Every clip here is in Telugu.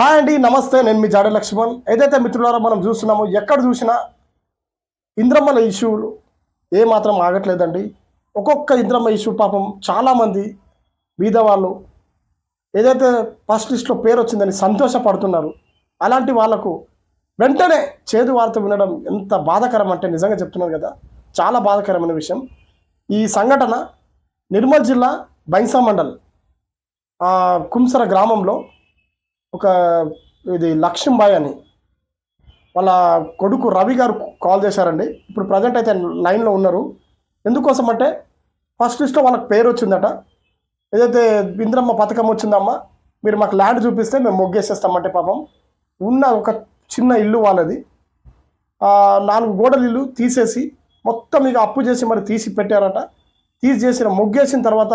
హాయ్ అండి నమస్తే. నేను మీ జాడ లక్ష్మణ్. ఏదైతే మిత్రులారా మనం చూస్తున్నామో ఎక్కడ చూసినా ఇంద్రమ్మల ఇష్యూలు ఏ మాత్రం ఆగట్లేదండి. ఒక్కొక్క ఇంద్రమ్మ ఇష్యూ పాపం చాలామంది బీద వాళ్ళు ఏదైతే ఫస్ట్ లిస్ట్లో పేరు వచ్చిందని సంతోషపడుతున్నారు అలాంటి వాళ్ళకు వెంటనే చేదు వార్త వినడం ఎంత బాధాకరం అంటే నిజంగా చెప్తున్నాను కదా. చాలా బాధాకరమైన విషయం. ఈ సంఘటన నిర్మల్ జిల్లా బైంసా మండల్ కుంసర గ్రామంలో ఒక ఇది లక్ష్మీబాయి అని. వాళ్ళ కొడుకు రవి గారు కాల్ చేశారండి. ఇప్పుడు ప్రజెంట్ అయితే లైన్లో ఉన్నారు. ఎందుకోసం అంటే ఫస్ట్ లిస్ట్లో వాళ్ళకి పేరు వచ్చిందట. ఏదైతే ఇంద్రమ్మ పథకం వచ్చిందమ్మా మీరు మాకు ల్యాండ్ చూపిస్తే మేము మొగ్గేసేస్తామంటే పాపం. ఉన్న ఒక చిన్న ఇల్లు వాళ్ళది. నాలుగు గోడల ఇల్లు తీసేసి మొత్తం ఇక అప్పు చేసి మరి తీసి పెట్టారట. తీసి చేసిన మొగ్గేసిన తర్వాత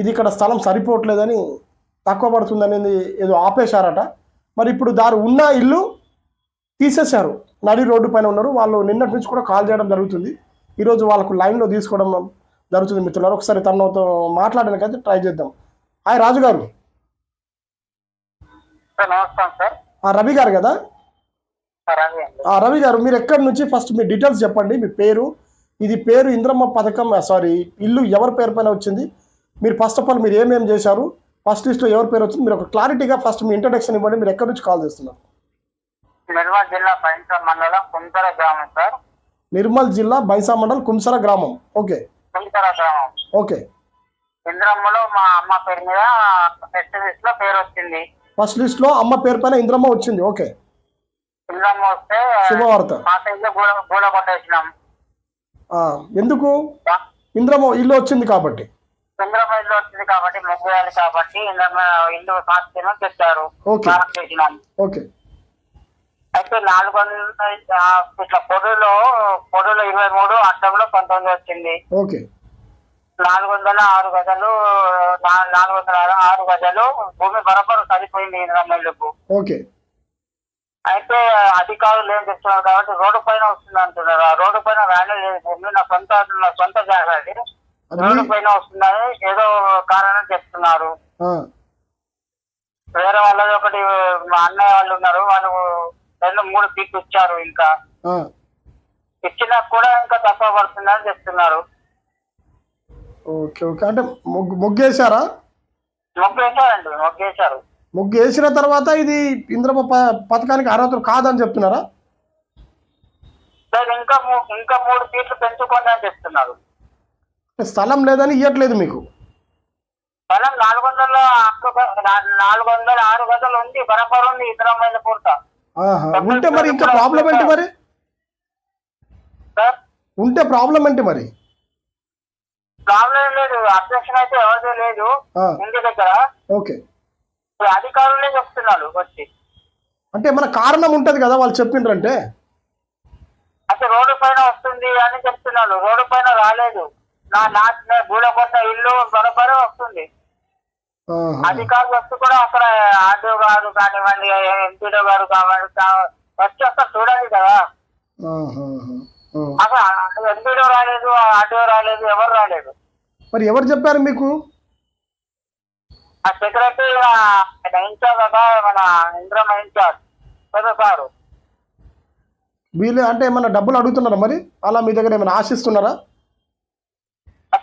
ఇది ఇక్కడ స్థలం సరిపోవట్లేదని తక్కువ పడుతుందనేది ఏదో ఆపేశారట. మరి ఇప్పుడు దాని ఉన్న ఇల్లు తీసేశారు. నడి రోడ్డు పైన ఉన్నారు. వాళ్ళు నిన్నటి నుంచి కూడా కాల్ చేయడం జరుగుతుంది. ఈరోజు వాళ్ళకు లైన్లో తీసుకోవడం జరుగుతుంది మిత్రులారు. ఒకసారి తనతో మాట్లాడడానికి అయితే ట్రై చేద్దాం. హాయ్ రాజు గారు. రవి గారు కదా? రవి గారు మీరు ఎక్కడి నుంచి ఫస్ట్ మీ డీటెయిల్స్ చెప్పండి. మీ పేరు ఇది పేరు ఇంద్రమ్మ పథకం సారీ ఇల్లు ఎవరి పేరు పైన వచ్చింది? మీరు ఫస్ట్ ఆఫ్ ఆల్ మీరు ఏమేం చేశారు? ఫస్ట్ లిస్ట్లో ఎవరి పేరు వచ్చింది? మీరు ఒక క్లారిటీగా ఫస్ట్ మీ ఇంట్రడక్షన్ ఇవ్వండి. మీరు ఎక్కడి నుంచి కాల్ చేస్తున్నారు? నిర్మల్ జిల్లా పైంట మండలం కుంతర గ్రామం సార్. నిర్మల్ జిల్లా బైసా మండల్ కుంసర గ్రామం. ఓకే. కుంతర గ్రామం. ఓకే. ఇంద్రమ్మలో మా అమ్మ పేరు మీద టెస్ట్ లిస్ట్లో పేరు వచ్చింది. ఫస్ట్ లిస్ట్లో అమ్మ పేరు పైన ఇంద్రమ్మ వచ్చింది. ఓకే. ఇంద్రమ్మ వస్తే శుభవార్త. ఇల్లు గూడ గూడ కొట్టేసినాం. ఆ, ఎందుకు? ఇంద్రమ్మ ఇల్లు వచ్చింది కాబట్టి. ఇల్లు వచ్చింది కాబట్టి ముగ్గు వేయాలి కాబట్టి ఇల్లు సాక్షిగా తెచ్చారు ఓకే. అయితే నాలుగు వందల ఇట్లా పొడులో పొడులో ఇరవై మూడు అడ్డంలో పంతొమ్మిది వచ్చింది. ఓకే. నాలుగు వందల ఆరు గజాలు నాలుగు వందల ఆరు- గజాలు భూమి బరబరు సరిపోయింది ఇంద్రమ్మలకు ఓకే. అయితే అధికారులు ఏం చెప్తున్నారు కాబట్టి రోడ్డు పైన వస్తుంది అంటున్నారు. ఆ రోడ్డు పైన రానే లేదు భూమి నా సొంత నా సొంత జాగా అది రోడ్డు పైన వస్తుందని ఏదో కారణం చెప్తున్నారు. వేరే వాళ్ళది ఒకటి మా అన్నయ్య వాళ్ళు ఉన్నారు. వాళ్ళు రెండు మూడు పీక్ ఇచ్చారు ఇంకా. ఇచ్చినా కూడా ఇంకా తక్కువ పడుతుందని చెప్తున్నారు. Okay okay. అంటే ముగ్గు ముగ్గేశారా? మొగ్గేశారండి మొగ్గేశారు. ముగ్గు వేసిన తర్వాత ఇది ఇంద్రమ్మ ప- పథకానికి అర్హతలు కాదని చెప్తున్నారా? ఇంకా ఇంకా మూడు సీట్లు పెంచుకోండి అని చెప్తున్నారు. స్థలం లేదని ఇవ్వట్లేదు మీకు. స్థలం నాలుగు వందల నాలుగు వందల ఆరు గదులు ఉంది బరబర్ ఉంది ఇతర అమ్మాయిల పూర్త. ఉంటే మరి ఇంకా ప్రాబ్లం ఏంటి మరి? ఉంటే ప్రాబ్లం ఏంటి మరి? ప్రాబ్లం లేదు అబ్జెక్షన్ అయితే ఎవరిది లేదు ఇంటి దగ్గర. ఓకే. ఇప్పుడు అధికారులే చెప్తున్నారు వచ్చి. అంటే మన కారణం ఉంటుంది కదా వాళ్ళు చెప్పిండ్రంటే? అయితే రోడ్డు పైన వస్తుంది అని చెప్తున్నాను రోడ్డు పైన రాలేదు. నా నా గూడకొండ ఇల్లు బరబరే వస్తుంది. ఆహా. అధికారులు వస్తూ కూడా అక్కడ ఆర్డీఓ గారు కానివ్వండి ఎంపీడో గారు కావాలి వచ్చి అక్కడ చూడాలి కదా. అసలు ఎంపీడో రాలేదు ఆర్డీఓ రాలేదు ఎవరు రాలేదు. మరి ఎవరు చెప్పారు మీకు? ఆ సెక్రటరీ ఇన్ఛార్జ్ కదా మన ఇంద్రమ ఇన్ఛార్జ్ పెద్ద సారు. వీళ్ళు అంటే ఏమైనా డబ్బులు అడుగుతున్నారా మరి? అలా మీ దగ్గర ఏమైనా ఆశిస్తున్నారా? అది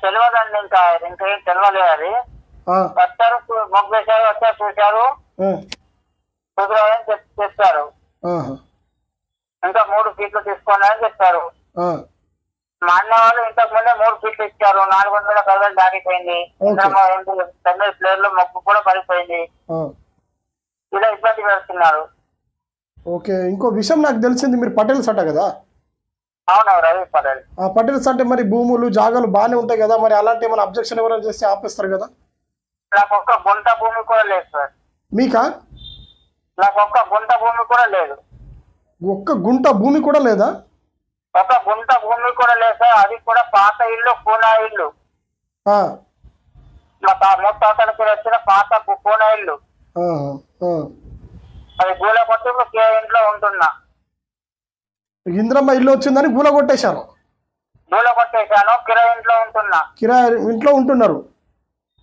తెలియదండి ఇంకా ఇంకేం తెలియలేదు అది. వచ్చారు చూ- మొగ్గు వేశారు వచ్చారు చూశారు కుదరదని చెప్ చెప్పారు. ఇంకా మూడు ఫీట్లు తీసుకోండి అని చెప్పారు. మా అన్న వాళ్ళు ఇంతకు ముందే మూడు ఫీట్లు ఇచ్చారు. నాలుగు వందల గదులు దాటిపోయింది. తొమ్మిది ప్లేర్లు మొగ్గు కూడా పడిపోయింది. ఇలా ఇబ్బంది పెడుతున్నారు. ఓకే. ఇంకో విషయం నాకు తెలిసింది మీరు పటేల్స్ అట కదా అవును రవి పటేల్ ఆ పటేల్స్ అంటే మరి భూములు జాగాలు బాగానే ఉంటాయి కదా? మరి అలాంటి ఏమైనా అబ్జెక్షన్ ఎవరైనా చేస్తే ఆపేస్తారు కదా? నాకు ఒక్క గుంట భూమి కూడా లేదు సార్. మీకా? నాకు ఒక్క గుంట భూమి కూడా లేదు. ఒక్క గుంట భూమి కూడా లేదా? ఒక గుంట భూమి కూడా లేదు సార్. అది కూడా పాత ఇల్లు పూనా ఇల్లు. మా తా- ముత్తాతలకి వచ్చిన పాత పూనా ఇల్లు. అది గూల కొట్టి కే ఇంట్లో ఉంటున్నా. ఇంద్రమ్మ ఇల్లు వచ్చిందని గూల కొట్టేశారు గూల కొట్టేశాను కిరాయి ఇంట్లో ఉంటున్నా. కిరాయి ఇంట్లో ఉంటున్నారు.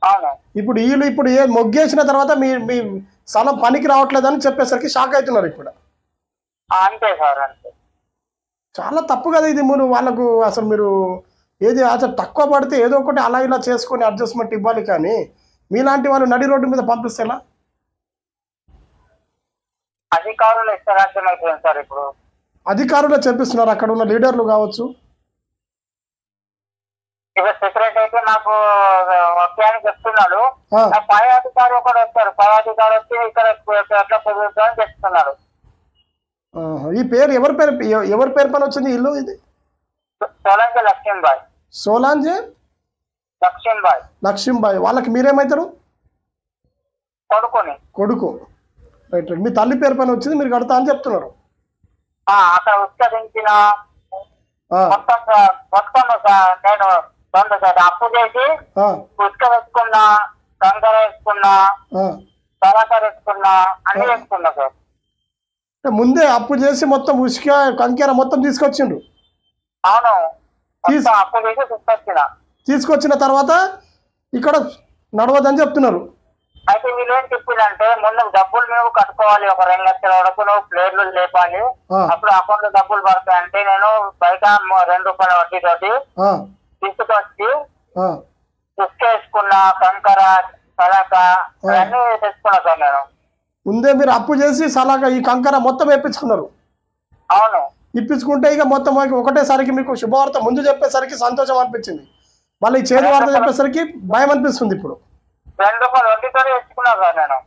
అవును. ఇప్పుడు వీళ్ళు ఇప్పుడు ఏ మొగ్గేసిన తర్వాత మీ మీ స్థలం పనికి రావట్లేదని చెప్పేసరికి షాక్ అవుతున్నారు ఆ, అంతే సార్ అంతే. చాలా తప్పు కదా ఇది మీరు వాళ్ళకు అసలు మీరు ఏది అసలు తక్కువ పడితే ఏదో ఒకటి అలా ఇలా చేసుకొని అడ్జస్ట్మెంట్ ఇవ్వాలి కానీ మీలాంటి వాళ్ళు నడి రోడ్డు మీద పంపిస్తే ఎలా అధికారులు అయిపోయింది సార్ ఇప్పుడు. అధికారులు చెప్పిస్తున్నారు అక్కడ ఉన్న లీడర్లు కావచ్చు. సెక్రటరీ అయితే నాకు ఓకే అని చెప్తున్నాడు. పై అధికారి ఒకడు వచ్చారు పై అధికారి వచ్చి ఇక్కడ ఎట్లా అని చెప్తున్నాడు. ఈ పేరు ఎవరి పేరు ఎవరి పేరు పైన వచ్చింది ఇల్లు ఇది? సోలంకి లక్ష్మీబాయ్. సోలాంజే? లక్ష్మీబాయ్. లక్ష్మీబాయి. వాళ్ళకి మీరేమవుతారు కొడుకుని. కొడుకు. Right right. మీ తల్లి పేరు పైన వచ్చింది మీరు కడతా అని చెప్తున్నారు. ఆ, మొత్తం మొత్తం నేను రెండు అప్పు చేసి ఉసుక వేసుకున్నా కంకర వేసుకున్నా. సలకర వేసుకున్నా అన్ని వేసుకున్నా సార్. ముందే అప్పు చేసి మొత్తం ఉసుక కంకెర మొత్తం తీసుకొచ్చిండ్రు? అవును. అప్పు చేసి తీసుకొచ్చిన. తీసుకొచ్చిన తర్వాత ఇక్కడ నడవదని చెప్తున్నారు. అయితే వీళ్ళు ఏం చెప్పిందంటే ముందు డబ్బులు నువ్వు కట్టుకోవాలి ఒక రెండు లక్షల వరకు నువ్వు ప్లేట్లు లేపాలి. అప్పుడు అకౌంట్లో డబ్బులు పడతాయి. అంటే నేను బయట రెండు రూపాయల వడ్డీ తోటి తీసుకొచ్చి వేసుకున్నా కంకర సలక అన్ని తెచ్చుకున్నా సార్ నేను. ముందే మీరు అప్పు చేసి సలాగా ఈ కంకర మొత్తం వేపించుకున్నారు. అవును. ఇప్పించుకుంటే ఇక మొత్తం ఒకటేసరికి మీకు శుభవార్త ముందు చెప్పేసరికి సంతోషం అనిపించింది. మళ్ళీ చేదు వార్త చెప్పేసరికి భయం అనిపిస్తుంది ఇప్పుడు. రెండు రూపాయల వడ్డీతో తెచ్చుకున్నా సార్ నేను.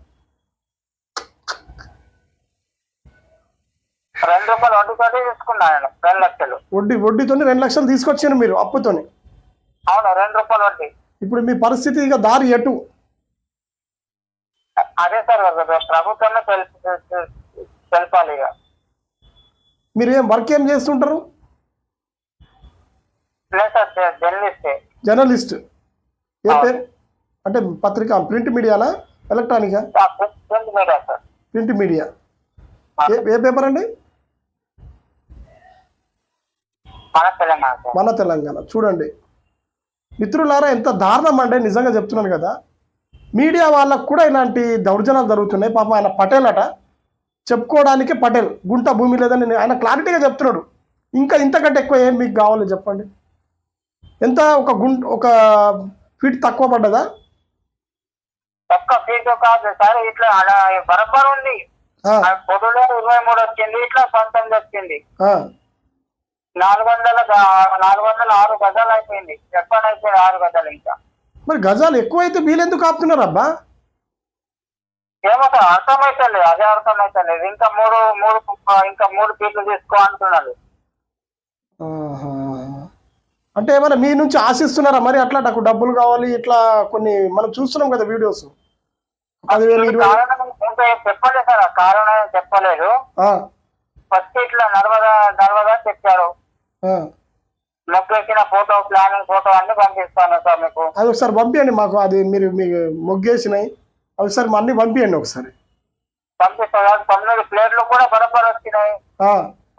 రెండు రూపాయల వడ్డీతో తీసుకున్నా నేను రెండు లక్షలు. వడ్డీ వడ్డీతోని రెండు లక్షలు తీసుకొచ్చారు మీరు అప్పుతోని. అవును రెండు రూపాయల వడ్డీ. ఇప్పుడు మీ పరిస్థితి ఇక దారి ఎటు? అదే సార్ ప్రభుత్వమే తెలుసు తెలపాలి ఇక. మీరు ఏం వర్క్ ఏం చేస్తుంటారు? జర్నలిస్ట్. ఏ పేరు? అంటే పత్రిక ప్రింట్ మీడియానా? ఎలక్ట్రానికా? ప్రింట్ మీడియా ఏ పేపర్ అండి? మన తెలంగాణ సార్. మన తెలంగాణ. చూడండి. మిత్రులారా ఎంత దారుణం అంటే నిజంగా చెప్తున్నాను కదా. మీడియా వాళ్ళకు కూడా ఇలాంటి దౌర్జన్యాలు జరుగుతున్నాయి. పాపం ఆయన పటేల్ అట. చెప్పుకోవడానికి పటేల్. గుంట భూమి లేదని ఆయన క్లారిటీగా చెప్తున్నాడు. ఇంకా ఇంతకంటే ఎక్కువ ఏం మీకు కావాలి చెప్పండి? ఎంత ఒక గుంట ఒక ఫీట్ తక్కువ పడ్డదా? ఒక్క ఫీజు కాదు. సార్ ఇట్లా బరబ్బర్ ఉంది. పొదులో ఇరవై మూడు వచ్చింది ఇట్లా పంతొమ్మిది వచ్చింది. నాలుగు వందల నాలుగు వందల ఆరు గజాలు అయిపోయింది. ఎక్కడైపోయింది ఆరు గజాలు ఇంకా. మరి గజాలు ఎక్కువైతే వీళ్ళెందుకు ఆపుతున్నారు అబ్బా ఏమో సార్ అర్థమైతలేదు. అదే అర్థమైతలేదు. ఇంకా మూడు మూడు ఇంకా మూడు ఫీట్లు తీసుకో అంటున్నాడు. ఆహా. అంటే ఏమైనా మీ నుంచి ఆశిస్తున్నారా మరి అట్లా? నాకు డబ్బులు కావాలి ఇట్లా కొన్ని మనం చూస్తున్నాం కదా వీడియోస్. ఇరవై ఇంకా ఏం చెప్పలేదు సార్ కారణం చెప్పలేదు. ఫస్ట్ ఇట్లా నర్మదా నర్మదా చెప్పారు. ఆ. మొక్కేసిన ఫోటో ప్లానింగ్ ఫోటో అన్ని పంపిస్తాను సార్ మీకు. అది ఒకసారి పంపించండి మాకు అది మీరు మీకు మొగ్గేసినాయి. ఒకసారి మా అన్ని పంపించండి ఒకసారి. పంపిస్తారు తొమ్మిది ప్లేట్లు కూడా బరబర్ వచ్చినాయి.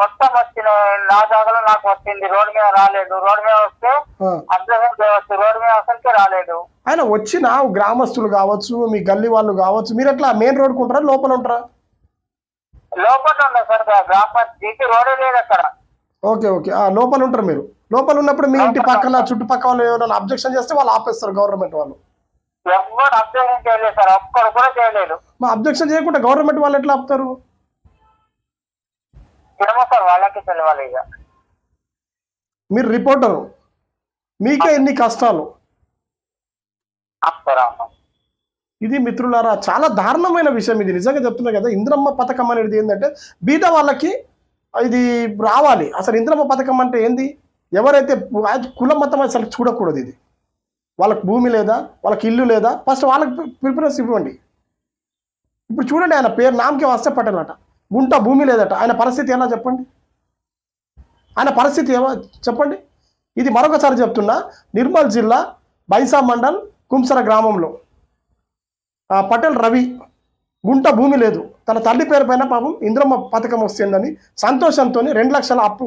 మొత్తం వచ్చినాయి. నా జాగాలో నాకు వచ్చింది. రోడ్ మీద రాలేదు. రోడ్ మీద వస్తే. అబ్జర్వేషన్ చేయవచ్చు. రోడ్ మీద అసలుకే రాలేదు. ఆయన వచ్చిన గ్రామస్తులు కావచ్చు మీ గల్లీ వాళ్ళు కావచ్చు మీరు ఎట్లా మెయిన్ రోడ్కు ఉంటారా లోపల ఉంటారా? లోపల ఉంది సార్ గ్రామ జీటీ రోడే లేదు అక్కడ. Okay okay. ఆ, లోపల ఉంటారు మీరు. లోపల ఉన్నప్పుడు మీ ఇంటి పక్కన చుట్టుపక్కల వాళ్ళు ఎవరైనా అబ్జెక్షన్ చేస్తే వాళ్ళు ఆపేస్తారు గవర్నమెంట్ వాళ్ళు. ఎవరు అబ్జర్వేషన్ చేయలేదు సార్ ఒక్కడు కూడా చేయలేదు. మా అబ్జెక్షన్ చేయకుండా గవర్నమెంట్ వాళ్ళు ఎట్లా ఆపుతారు? ఏమో సార్ వాళ్ళకి తెలియాలి ఇక. మీరు రిపోర్టరు. మీకే ఎన్ని కష్టాలు? ఆపుతారా ఇది మిత్రులారా చాలా దారుణమైన విషయం. ఇది నిజంగా చెప్తున్నా కదా ఇంద్రమ్మ పథకం అనేది ఏంటంటే బీద వాళ్ళకి ఇది రావాలి. అసలు ఇంద్రమ్మ పథకం అంటే ఏంది? ఎవరైతే కుల మతం అసలు చూడకూడదు ఇది. వాళ్ళకి భూమి లేదా వాళ్ళకి ఇల్లు లేదా ఫస్ట్ వాళ్ళకి ప్రిఫరెన్స్ ఇవ్వండి. ఇప్పుడు చూడండి ఆయన పేరు నామకే వస్తే పటేల్ గుంట భూమి లేదట. ఆయన పరిస్థితి ఎలా చెప్పండి? ఆయన పరిస్థితి ఏమో చెప్పండి? ఇది మరొకసారి చెప్తున్నా నిర్మల్ జిల్లా బైసా మండల్ కుంసర గ్రామంలో. ఆ పటేల్ రవి గుంట భూమి లేదు. తన తల్లి పేరు పైన పాపం ఇంద్రమ్మ పథకం వస్తుందని సంతోషంతో రెండు లక్షల అప్పు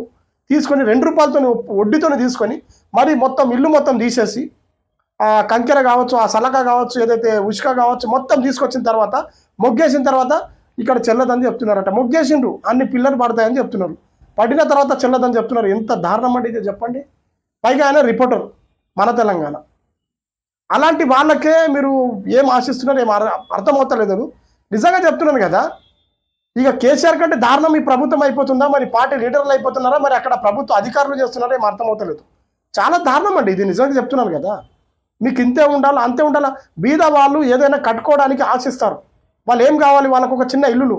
తీసుకొని రెండు రూపాయలతో వడ్డీతో తీసుకొని మరి మొత్తం ఇల్లు మొత్తం తీసేసి ఆ కంకెర కావచ్చు ఆ సలక కావచ్చు ఏదైతే ఉష్క కావచ్చు మొత్తం తీసుకొచ్చిన తర్వాత మొగ్గేసిన తర్వాత ఇక్కడ చెల్లదని చెప్తున్నారట. మొగ్గేసిండ్రు. అన్ని పిల్లలు పడతాయని చెప్తున్నారు. పడిన తర్వాత చెల్లదని చెప్తున్నారు. ఎంత దారుణం అంటే చెప్పండి. పైగా ఆయన రిపోర్టర్ మన తెలంగాణ. అలాంటి వాళ్ళకే మీరు ఏం ఆశిస్తున్నారు ఏం అర్థమవుతలేదు నిజంగా చెప్తున్నాను కదా ఇక కేసీఆర్ కంటే దారుణం ఈ ప్రభుత్వం అయిపోతుందా? మరి పార్టీ లీడర్లు అయిపోతున్నారా? మరి అక్కడ ప్రభుత్వ అధికారులు చేస్తున్నారా? ఏం అర్థమవుతలేదు. చాలా దారుణం అండి ఇది. నిజంగా చెప్తున్నాను కదా. మీకు ఇంతే ఉండాలి అంతే ఉండాలా? బీద వాళ్ళు ఏదైనా కట్టుకోవడానికి ఆశిస్తారు. వాళ్ళు ఏం కావాలి? వాళ్ళకు ఒక చిన్న ఇల్లులు.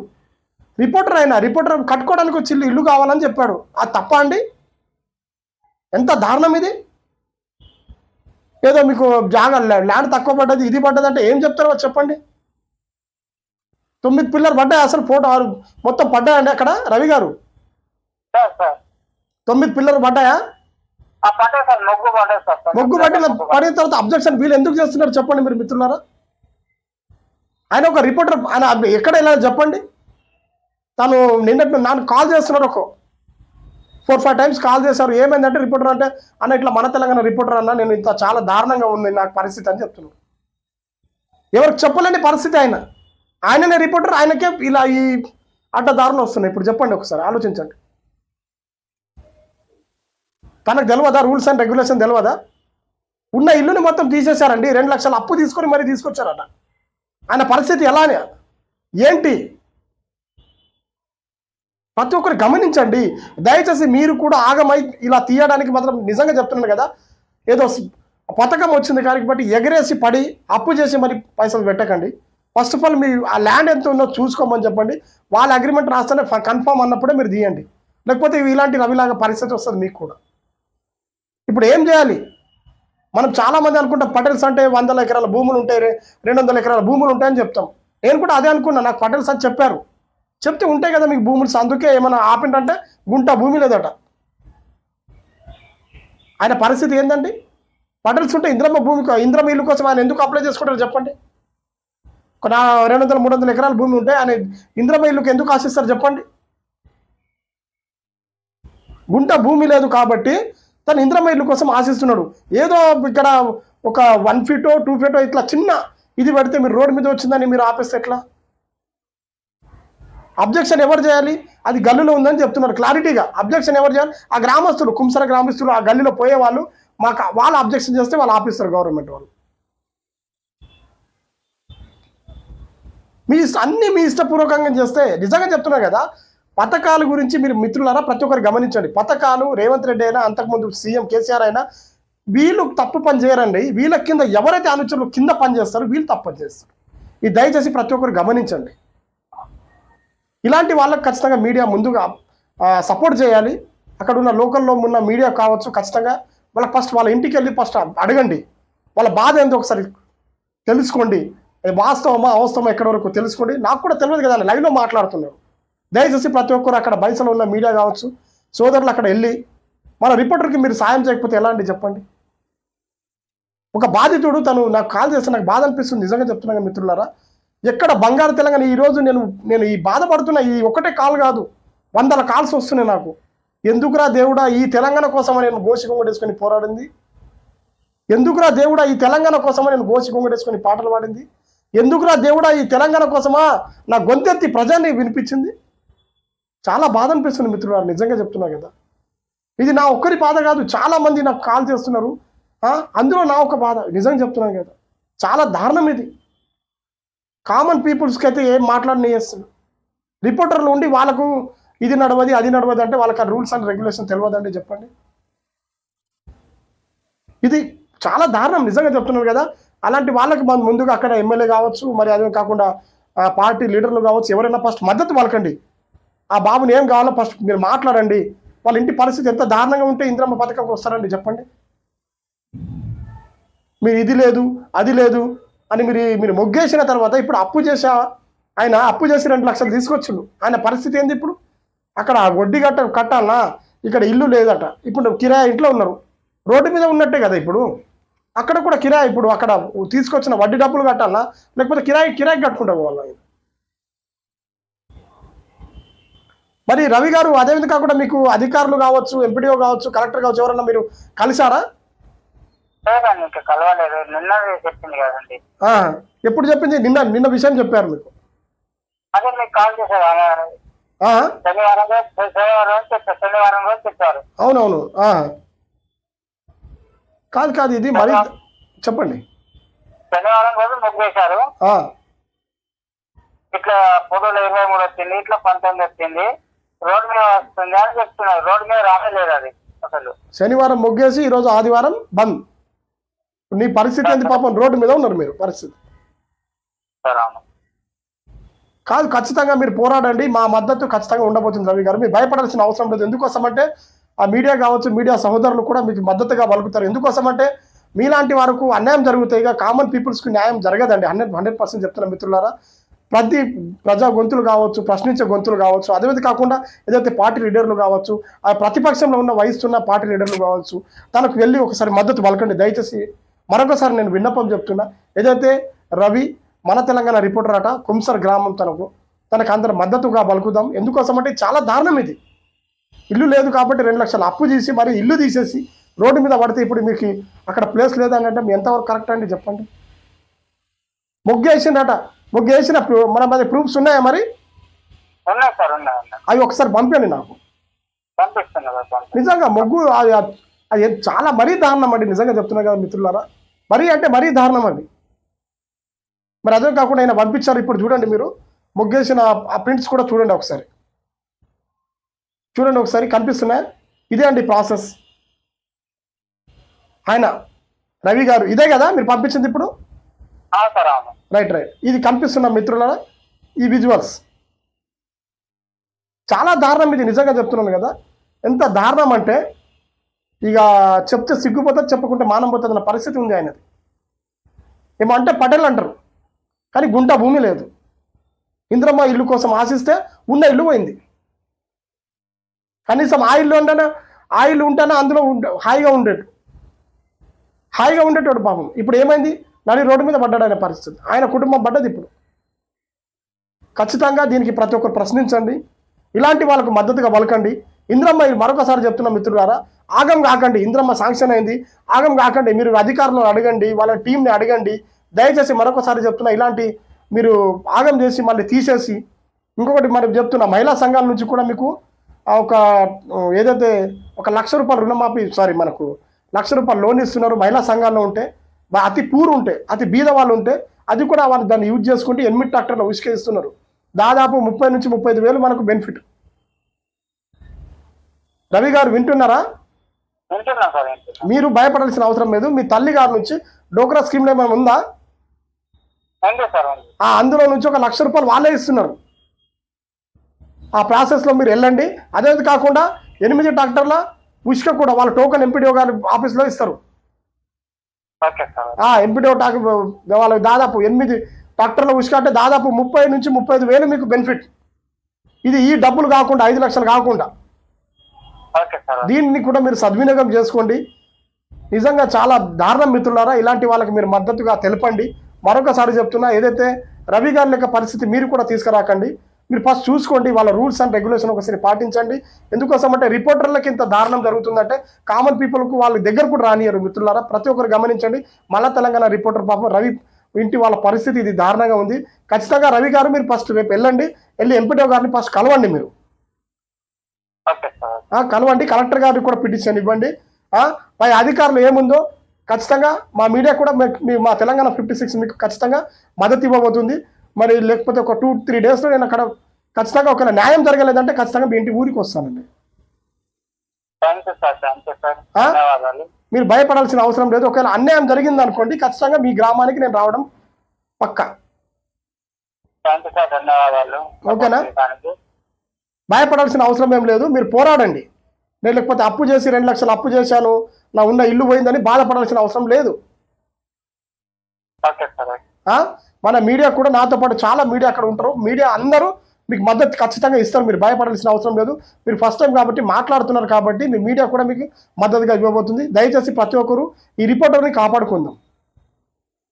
రిపోర్టర్ అయినా రిపోర్టర్ కట్టుకోవడానికి ఒక చిల్లు ఇల్లు కావాలని చెప్పాడు. అది తప్ప అండి? ఎంత దారుణం ఇది? ఏదో మీకు జాగా ల్యాండ్ తక్కువ పడ్డది ఇది పడ్డది అంటే ఏం చెప్తారో చెప్పండి. తొమ్మిది పిల్లలు పడ్డాయి అసలు ఫోటో ఆరు మొత్తం పడ్డాయండి అక్కడ రవి గారు? తొమ్మిది పిల్లలు పడ్డాయా? మొగ్గు పట్టిన పడిన తర్వాత అబ్జెక్షన్ వీళ్ళు ఎందుకు చేస్తున్నారు చెప్పండి మీరు మిత్రులారా? ఆయన ఒక రిపోర్టర్ ఆయన ఎక్కడ వెళ్ళాలో చెప్పండి? తను నిన్నటి నాకు కాల్ చేస్తున్నారు ఒక ఫోర్ ఫైవ్ టైమ్స్ కాల్ చేశారు. ఏమైందంటే రిపోర్టర్ అంటే అన్న ఇట్లా మన తెలంగాణ రిపోర్టర్ అన్న నేను ఇంత చాలా దారుణంగా ఉంది నాకు పరిస్థితి అని చెప్తున్నాను ఎవరికి చెప్పలేని పరిస్థితి ఆయన. ఆయననే రిపోర్టర్ ఆయనకే ఇలా ఈ అడ్డదారులు వస్తున్నాయి. ఇప్పుడు చెప్పండి ఒకసారి ఆలోచించండి. తనకు తెలియదా రూల్స్ అండ్ రెగ్యులేషన్ తెలియదా ఉన్న ఇల్లుని మొత్తం తీసేశారండి. రెండు లక్షలు అప్పు తీసుకొని మరీ తీసుకొచ్చారట. ఆయన పరిస్థితి ఎలానే? ఏంటి? ప్రతి ఒక్కరు గమనించండి. దయచేసి మీరు కూడా ఆగమై ఇలా తీయడానికి మాత్రం నిజంగా చెప్తున్నాను కదా. ఏదో పథకం వచ్చింది కానీ బట్టి ఎగరేసి పడి అప్పు చేసి మరి పైసలు పెట్టకండి. ఫస్ట్ ఆఫ్ ఆల్ మీ ఆ ల్యాండ్ ఎంత ఉందో చూసుకోమని చెప్పండి. వాళ్ళ అగ్రిమెంట్ రాస్తేనే కన్ఫర్మ్ అన్నప్పుడే మీరు తీయండి. లేకపోతే ఇలాంటి రవిలాగా పరిస్థితి వస్తుంది మీకు కూడా. ఇప్పుడు ఏం చేయాలి? మనం చాలామంది అనుకుంటాం పటేల్స్ అంటే వందల ఎకరాల భూములు ఉంటాయి రెండు వందల ఎకరాల భూములు ఉంటాయని చెప్తాం. నేను కూడా అదే అనుకున్నా నాకు పటేల్స్ అని చెప్పారు. చెప్తే ఉంటాయి కదా మీకు భూములు. అందుకే ఏమైనా ఆపిండంటే గుంట భూమి లేదట. ఆయన పరిస్థితి ఏందండి? పటల్స్ ఉంటే ఇంద్రమ్మ భూమి ఇంద్రమ్మ ఇల్లు కోసం ఆయన ఎందుకు అప్లై చేసుకుంటారు చెప్పండి? ఒక నా రెండు వందల మూడు వందల ఎకరాల భూమి ఉంటే ఆయన ఇంద్రమ్మ ఇల్లుకి ఎందుకు ఆశిస్తారు చెప్పండి? గుంట భూమి లేదు కాబట్టి తను ఇంద్రమ్మ ఇల్లు కోసం ఆశిస్తున్నాడు. ఏదో ఇక్కడ ఒక వన్ ఫీటో టూ ఫీటో ఇట్లా చిన్న ఇది పెడితే మీరు రోడ్డు మీద వచ్చిందని మీరు ఆపేస్తే ఎట్లా? అబ్జెక్షన్ ఎవరు చేయాలి? అది గల్లీలో ఉందని చెప్తున్నారు. క్లారిటీగా అబ్జెక్షన్ ఎవరు చేయాలి? ఆ గ్రామస్తులు కుంసర గ్రామస్తులు ఆ గల్లీలో పోయే వాళ్ళు మాకు వాళ్ళు అబ్జెక్షన్ చేస్తే వాళ్ళు ఆపిస్తారు గవర్నమెంట్ వాళ్ళు. మీ అన్ని మీ ఇష్టపూర్వకంగా చేస్తే నిజంగా చెప్తున్నారు కదా పథకాల గురించి మీరు మిత్రులారా ప్రతి ఒక్కరు గమనించండి. పథకాలు రేవంత్ రెడ్డి అయినా అంతకుముందు సీఎం కేసీఆర్ అయినా వీళ్ళు తప్పు పని చేయరండి. వీళ్ళ కింద ఎవరైతే అనుచరులు కింద పని చేస్తారో వీళ్ళు తప్పు పని చేస్తారు. ఇది దయచేసి ప్రతి ఒక్కరు గమనించండి. ఇలాంటి వాళ్ళకు ఖచ్చితంగా మీడియా ముందుగా సపోర్ట్ చేయాలి. అక్కడ ఉన్న లోకల్లో ఉన్న మీడియా కావచ్చు ఖచ్చితంగా వాళ్ళకి ఫస్ట్ వాళ్ళ ఇంటికి వెళ్ళి ఫస్ట్ అడగండి. వాళ్ళ బాధ ఏందో ఒకసారి తెలుసుకోండి. అది వాస్తవమా అవసరమా ఎక్కడి వరకు తెలుసుకోండి. నాకు కూడా తెలియదు కదా లైవ్లో మాట్లాడుతున్నారు. దయచేసి ప్రతి ఒక్కరు అక్కడ బయసలో ఉన్న మీడియా కావచ్చు సోదరులు అక్కడ వెళ్ళి మన రిపోర్టర్కి మీరు సాయం చేయకపోతే ఎలా అండి చెప్పండి? ఒక బాధితుడు తను నాకు కాల్ చేస్తే నాకు బాధ అనిపిస్తుంది. నిజంగా చెప్తున్నాను మిత్రులారా ఎక్కడ బంగారు తెలంగాణ? ఈ రోజు నేను నేను ఈ బాధపడుతున్న ఈ ఒకటే కాల్ కాదు. వందల కాల్స్ వస్తున్నాయి నాకు. ఎందుకురా దేవుడా ఈ తెలంగాణ కోసమని నేను గోసి కొంగడేసుకొని పోరాడింది? ఎందుకురా దేవుడా ఈ తెలంగాణ కోసమని నేను గోసి కొంగడేసుకొని పాటలు పాడింది? ఎందుకురా దేవుడా ఈ తెలంగాణ కోసమా నా గొంతెత్తి ప్రజాన్ని వినిపించింది? చాలా బాధ అనిపిస్తుంది మిత్రుడు నిజంగా చెప్తున్నా కదా. ఇది నా ఒక్కరి బాధ కాదు చాలా మంది నాకు కాల్ చేస్తున్నారు. అందులో నా ఒక బాధ నిజంగా చెప్తున్నాను కదా. చాలా దారుణం ఇది. కామన్ పీపుల్స్కి అయితే ఏం మాట్లాడినేస్తుంది రిపోర్టర్లు ఉండి వాళ్ళకు ఇది నడవది అది నడవది అంటే వాళ్ళకి ఆ రూల్స్ అండ్ రెగ్యులేషన్ తెలియదండి చెప్పండి. ఇది చాలా దారుణం నిజంగా చెప్తున్నారు కదా. అలాంటి వాళ్ళకి మనం ముందుగా అక్కడ ఎమ్మెల్యే కావచ్చు మరి అదే కాకుండా పార్టీ లీడర్లు కావచ్చు ఎవరైనా ఫస్ట్ మద్దతు పలకండి. ఆ బాబుని ఏం కావాలో ఫస్ట్ మీరు మాట్లాడండి. వాళ్ళ ఇంటి పరిస్థితి ఎంత దారుణంగా ఉంటే ఇంద్రమ్మ పథకంకి వస్తారండి చెప్పండి. మీరు ఇది లేదు అది లేదు అని మీరు మీరు మొగ్గేసిన తర్వాత ఇప్పుడు అప్పు చేసా ఆయన అప్పు చేసి రెండు లక్షలు తీసుకొచ్చిండు. ఆయన పరిస్థితి ఏంది ఇప్పుడు? అక్కడ వడ్డీ కట్ట కట్టాలనా? ఇక్కడ ఇల్లు లేదట. ఇప్పుడు కిరాయి ఇంట్లో ఉన్నారు. రోడ్డు మీద ఉన్నట్టే కదా ఇప్పుడు? అక్కడ కూడా కిరాయి ఇప్పుడు అక్కడ తీసుకొచ్చిన వడ్డీ డబ్బులు కట్టాలా లేకపోతే కిరాయి కిరాయి కట్టుకుంటా పోవాలా మరి రవి గారు అదేవిధంగా కూడా మీకు అధికారులు కావచ్చు ఎంపీడీఓ కావచ్చు కలెక్టర్ కావచ్చు ఎవరన్నా మీరు కలిసారా? లేదండి ఇంకా కలవలేదు. నిన్న చెప్పింది కదండి. ఎప్పుడు చెప్పింది? నిన్న నిన్న విషయం చెప్పారు మీకు. అదే మీకు కాల్ చేశారు. శనివారం శనివారం రోజు చెప్పారు. శనివారం రోజు చెప్పారు. అవునవును. కాదు కాదు ఇది మరి చెప్పండి. శనివారం రోజు ముగ్గేశారు ఇట్లా ఫోటోలో ఇరవై మూడు వచ్చింది ఇట్లా పంతొమ్మిది వచ్చింది. రోడ్ మీద వస్తుంది అని చెప్తున్నారు. రోడ్ మీద రాలేదు అది అసలు. శనివారం మొగ్గేసి ఈరోజు ఆదివారం బంద్. నీ పరిస్థితి ఏంది పాపం? రోడ్డు మీద ఉన్నారు మీరు పరిస్థితి. కాదు ఖచ్చితంగా మీరు పోరాడండి. మా మద్దతు ఖచ్చితంగా ఉండబోతుంది రవి గారు. మీరు భయపడాల్సిన అవసరం లేదు. ఎందుకోసమంటే ఆ మీడియా కావచ్చు మీడియా సహోదరులు కూడా మీకు మద్దతుగా పలుకుతారు. ఎందుకోసమంటే మీలాంటి వారికి అన్యాయం జరుగుతాయి. ఇక కామన్ పీపుల్స్కి న్యాయం జరగదండి. హండ్రెడ్ హండ్రెడ్ పర్సెంట్ చెప్తున్నా మిత్రులారా ప్రతి ప్రజా గొంతులు కావచ్చు ప్రశ్నించే గొంతులు కావచ్చు అదేవిధంగా కాకుండా ఏదైతే పార్టీ లీడర్లు కావచ్చు ఆ ప్రతిపక్షంలో ఉన్న వహిస్తున్న పార్టీ లీడర్లు కావచ్చు తనకు వెళ్ళి ఒకసారి మద్దతు పలకండి. దయచేసి మరొకసారి నేను విన్నపం చెప్తున్నా ఏదైతే రవి మన తెలంగాణ రిపోర్టర్ అట కుంసర్ గ్రామం తనకు తనకు అందరు మద్దతుగా పలుకుదాం ఎందుకోసం అంటే చాలా దారుణం ఇది. ఇల్లు లేదు కాబట్టి రెండు లక్షలు అప్పు చేసి మరి ఇల్లు తీసేసి రోడ్డు మీద పడితే ఇప్పుడు మీకు అక్కడ ప్లేస్ లేదని అంటే మీ ఎంతవరకు కరెక్ట్ అండి చెప్పండి. ముగ్గేసిండట ముగ్గేసిన మన మీద ప్రూఫ్స్ ఉన్నాయా మరి? అవి ఒకసారి పంపండి నాకు. నిజంగా మొగ్గు అది అది చాలా మరీ దారుణం అండి నిజంగా చెప్తున్నా కదా మిత్రులారా. మరీ అంటే మరీ దారుణం అండి. మరి అదే కాకుండా ఆయన పంపించారు ఇప్పుడు చూడండి మీరు. ముగ్గేసిన ఆ ప్రింట్స్ కూడా చూడండి ఒకసారి. చూడండి ఒకసారి కనిపిస్తున్నాయి? ఇదే అండి ప్రాసెస్ ఆయన రవి గారు ఇదే కదా మీరు పంపించింది ఇప్పుడు? రైట్ రైట్ ఇది కనిపిస్తున్న మిత్రులారా? ఈ విజువల్స్ చాలా దారుణం ఇది నిజంగా చెప్తున్నాను కదా. ఎంత దారుణం అంటే ఇక చెప్తే సిగ్గుపోతుంది చెప్పకుంటే మానం పోతుంది అన్న పరిస్థితి ఉంది ఆయనది. ఏమో అంటే పటేల్ అంటారు కానీ గుంట భూమి లేదు. ఇంద్రమ్మ ఇల్లు కోసం ఆశిస్తే ఉన్న ఇల్లు పోయింది. కనీసం ఆ ఇల్లు ఉంటేనే ఆ ఇల్లు ఉంటేనే అందులో ఉండే హాయిగా ఉండేటు హాయిగా ఉండేటోడు పాపం. ఇప్పుడు ఏమైంది? నడి రోడ్డు మీద పడ్డాడు ఆయన పరిస్థితి. ఆయన కుటుంబం పడ్డది ఇప్పుడు. ఖచ్చితంగా దీనికి ప్రతి ఒక్కరు ప్రశ్నించండి. ఇలాంటి వాళ్ళకు మద్దతుగా పలకండి. ఇంద్రమ్మ ఇది మరొకసారి చెప్తున్న మిత్రులారా ఆగం కాకండి ఇంద్రమ్మ శాంక్షన్ అయింది. ఆగం కాకండి మీరు అధికారులను అడగండి వాళ్ళ టీంని అడగండి. దయచేసి మరొకసారి చెప్తున్నా ఇలాంటి మీరు ఆగం చేసి మళ్ళీ తీసేసి ఇంకొకటి మరి చెప్తున్నా మహిళా సంఘాల నుంచి కూడా మీకు ఒక ఏదైతే ఒక లక్ష రూపాయలు రుణమాఫీ సారీ మనకు లక్ష రూపాయలు లోన్ ఇస్తున్నారు మహిళా సంఘాల్లో ఉంటే అతి పూర్ ఉంటే అతి బీద వాళ్ళు ఉంటే అది కూడా వాళ్ళు దాన్ని యూజ్ చేసుకుంటే ఎనిమిది ట్రాక్టర్లు ఉసుకేస్తున్నారు. దాదాపు ముప్పై నుంచి ముప్పై ఐదు వేలు మనకు బెనిఫిట్. రవి గారు వింటున్నారా? మీరు భయపడాల్సిన అవసరం లేదు. మీ తల్లి గారి నుంచి డోక్రా స్కీమ్లో ఏమైనా ఉందా? అందులో నుంచి ఒక లక్ష రూపాయలు వాళ్ళే ఇస్తున్నారు. ఆ ప్రాసెస్లో మీరు వెళ్ళండి. అదే కాకుండా ఎనిమిది ట్రాక్టర్ల ఉసుక కూడా వాళ్ళ టోకెన్ ఎంపీడీఓ గారి ఆఫీస్లో ఇస్తారు. ఎంపీడీఓ టాక్ వాళ్ళకి దాదాపు ఎనిమిది ట్రాక్టర్ల ఉసుక అంటే దాదాపు ముప్పై నుంచి ముప్పై ఐదు వేలు మీకు బెనిఫిట్. ఇది ఈ డబ్బులు కాకుండా ఐదు లక్షలు కాకుండా. దీన్ని కూడా మీరు సద్వినియోగం చేసుకోండి. నిజంగా చాలా దారుణం మిత్రులారా ఇలాంటి వాళ్ళకి మీరు మద్దతుగా తెలపండి. మరొకసారి చెప్తున్నా ఏదైతే రవి గారి లెక్క పరిస్థితి మీరు కూడా తీసుకురాకండి. మీరు ఫస్ట్ చూసుకోండి వాళ్ళ రూల్స్ అండ్ రెగ్యులేషన్ ఒకసారి పాటించండి. ఎందుకోసం అంటే రిపోర్టర్లకి ఇంత దారుణం జరుగుతుందంటే కామన్ పీపుల్కు వాళ్ళ దగ్గర కూడా రానియరు మిత్రులారా. ప్రతి ఒక్కరు గమనించండి మళ్ళా తెలంగాణ రిపోర్టర్ పాపం రవి ఇంటి వాళ్ళ పరిస్థితి ఇది దారుణంగా ఉంది. ఖచ్చితంగా రవి గారు మీరు ఫస్ట్ రేపు వెళ్ళండి వెళ్ళి ఎంపీడీఓ గారిని ఫస్ట్ కలవండి మీరు. ఓకే. కలవండి. కలెక్టర్ గారికి కూడా పిటిషన్ ఇవ్వండి. పై అధికారులు ఏముందో ఖచ్చితంగా మా మీడియా కూడా మీ తెలంగాణ ఫిఫ్టీ సిక్స్ మీకు ఖచ్చితంగా మద్దతు ఇవ్వబోతుంది. మరి లేకపోతే ఒక టూ త్రీ డేస్లో నేను అక్కడ ఖచ్చితంగా ఒక న్యాయం జరగలేదంటే ఖచ్చితంగా మీ ఇంటి ఊరికి వస్తానండి. మీరు భయపడాల్సిన అవసరం లేదు. ఒకవేళ అన్యాయం జరిగింది అనుకోండి ఖచ్చితంగా మీ గ్రామానికి నేను రావడం పక్కా. ఓకేనా? భయపడాల్సిన అవసరం ఏం లేదు మీరు పోరాడండి. నేను లేకపోతే అప్పు చేసి రెండు లక్షలు అప్పు చేశాను నా ఉన్న ఇల్లు పోయిందని బాధపడాల్సిన అవసరం లేదు? మన మీడియా కూడా నాతో పాటు చాలా మీడియా అక్కడ ఉంటారు. మీడియా అందరూ మీకు మద్దతు ఖచ్చితంగా ఇస్తారు మీరు భయపడాల్సిన అవసరం లేదు. మీరు ఫస్ట్ టైం కాబట్టి మాట్లాడుతున్నారు కాబట్టి మీ మీడియా కూడా మీకు మద్దతుగా ఇవ్వబోతుంది. దయచేసి ప్రతి ఒక్కరు ఈ రిపోర్టర్ని కాపాడుకుందాం.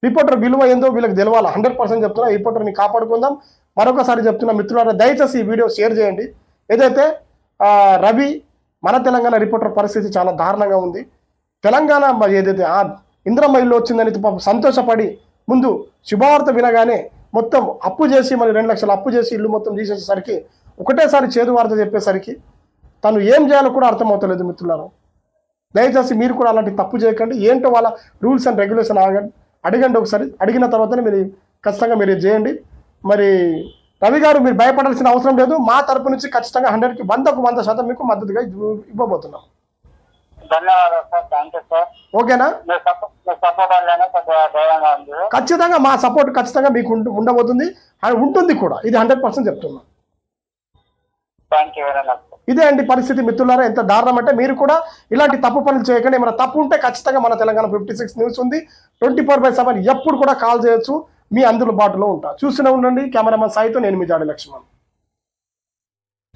రిపోర్టర్ విలువ ఏందో వీళ్ళకి తెలవాలి? హండ్రెడ్ పర్సెంట్ చెప్తున్నా ఈ రిపోర్టర్ని కాపాడుకుందాం. మరొకసారి చెప్తున్నా మిత్రులారా దయచేసి ఈ వీడియో షేర్ చేయండి. ఏదైతే రవి మన తెలంగాణ రిపోర్టర్ పరిస్థితి చాలా దారుణంగా ఉంది. తెలంగాణ మరి ఏదైతే ఆ ఇంద్రమ్మ ఇల్లు వచ్చిందని సంతోషపడి ముందు శుభవార్త వినగానే మొత్తం అప్పు చేసి మరి రెండు లక్షలు అప్పు చేసి ఇల్లు మొత్తం తీసేసేసరికి ఒకటేసారి చేదు వార్త చెప్పేసరికి తను ఏం చేయాలో కూడా అర్థమవుతలేదు మిత్రులారు. దయచేసి మీరు కూడా అలాంటి తప్పు చేయకండి. ఏంటో వాళ్ళ రూల్స్ అండ్ రెగ్యులేషన్ ఆగండి. అడగండి ఒకసారి. అడిగిన తర్వాతనే మీరు ఖచ్చితంగా మీరు చేయండి. మరి రవి గారు మీరు భయపడాల్సిన అవసరం లేదు. మా తరపు నుంచి ఖచ్చితంగా హండ్రెడ్కి వందకు వంద శాతం మీకు మద్దతుగా ఇవ్వ- ఇవ్వబోతున్నాం. ఓకేనా? ఖచ్చితంగా మా సపోర్ట్ ఖచ్చితంగా మీకు ఉండ- ఉండబోతుంది. ఉంటుంది కూడా. ఇది హండ్రెడ్ పర్సెంట్ చెప్తున్నాం. ఇదే అండి పరిస్థితి మిత్రులారా ఎంత దారుణం అంటే మీరు కూడా ఇలాంటి తప్పు పనులు చేయకండి. ఏమైనా తప్పు ఉంటే ఖచ్చితంగా మన తెలంగాణ ఫిఫ్టీ సిక్స్ న్యూస్ ఉంది. ట్వంటీ ఫోర్ బై సెవెన్ ఎప్పుడు కూడా కాల్ చేయొచ్చు. మీ అందుబాటులో ఉంటా. చూస్తూనే ఉండండి. కెమెరామెన్ సాయితో నేను మీ జాడి లక్ష్మణ్.